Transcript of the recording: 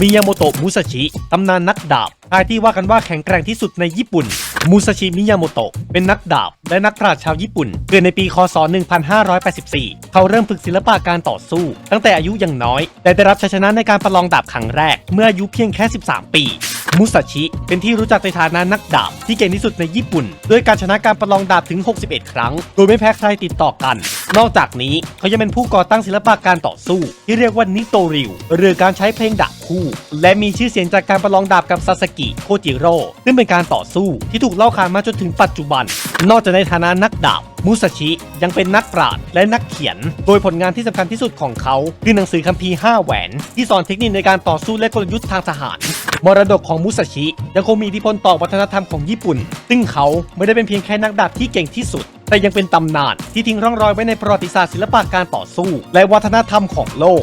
มิยาโมโตะมุซาชิตำนานนักดาบชายที่ว่ากันว่าแข็งแกร่งที่สุดในญี่ปุ่น มุซาชิมิยาโมโตะเป็นนักดาบ และนักปราชญ์ชาวญี่ปุ่น เกิดในปี คศ 1584 เขาเริ่มฝึกศิลปะการต่อสู้ ตั้งแต่อายุยังน้อย แต่ได้รับชัยชนะในการประลองดาบครั้งแรก เมื่ออายุเพียงแค่ 13 ปี มุซาชิ เป็นที่รู้จักในฐานะนักดาบที่เก่งที่สุดในญี่ปุ่น ด้วยการชนะการประลองดาบถึง 61 ครั้ง โดยไม่แพ้ใครติดต่อกัน นอกจากนี้เขายังเป็นผู้ก่อตั้งศิลปะการต่อสู้ ที่เรียกว่านิโตริวหรือการใช้เพลงดาบคู่ และมีชื่อเสียงจากการประลองดาบกับซาสกิโคจิโร่ซึ่งเป็นการต่อสู้ที่ถูกเล่าขานมาจนถึงปัจจุบัน นอกจากในฐานะนักดาบ มุสชิยังเป็นนักปราชญ์และนักเขียน โดยผลงานที่สำคัญที่สุดของเขาคือหนังสือคัมภีร์5แหวน ที่สอนเทคนิคในการต่อสู้และกลยุทธ์ทางทหาร มรดกของมุสชิยังคงมีอิทธิพลต่อวัฒนธรรมของญี่ปุ่น ซึ่งเขาไม่ได้เป็นเพียงแค่นักดาบที่เก่งที่สุด แต่ยังเป็นตำนานที่ทิ้งร่องรอยไว้ในประวัติศาสตร์ศิลปะการต่อสู้ และวัฒนธรรมของโลก